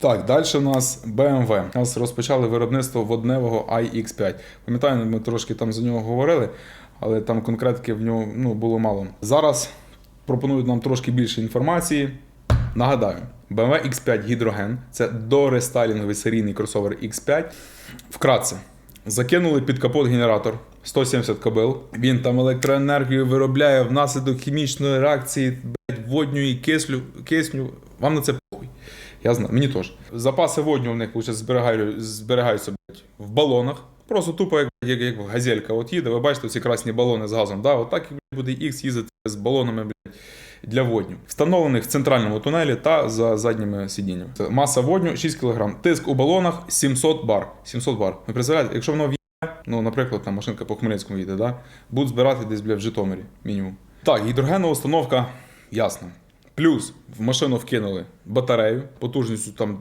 Так, далі у нас BMW. У нас розпочали виробництво водневого iX5. Пам'ятаю, ми трошки там за нього говорили, але там конкретики в нього ну, було мало. Зараз пропонують нам трошки більше інформації. Нагадаю, BMW X5 гідроген це дорестайлінговий серійний кросовер X5. Вкратце, закинули під капот генератор 170 кобил. Він там електроенергію виробляє внаслідок хімічної реакції водню і кисню. Вам на це. Я знаю, мені теж. Запаси водню в них зберігаю, зберігаються блядь, в балонах. Просто тупо як, як, як газелька от їде, ви бачите ці красні балони з газом. Да? Отак і буде X їздити з балонами блядь, для водню. Встановлених в центральному тунелі та за задніми сидіннями. Це Маса водню 6 кг. Тиск у балонах 700 бар. 700 бар. Ви представляєте, якщо воно в'їде, ну, наприклад, там машинка по Хмельницькому їде, да? будуть збирати десь бля, в Житомирі, мінімум. Так, гідрогенна установка ясна. Плюс в машину вкинули батарею потужністю там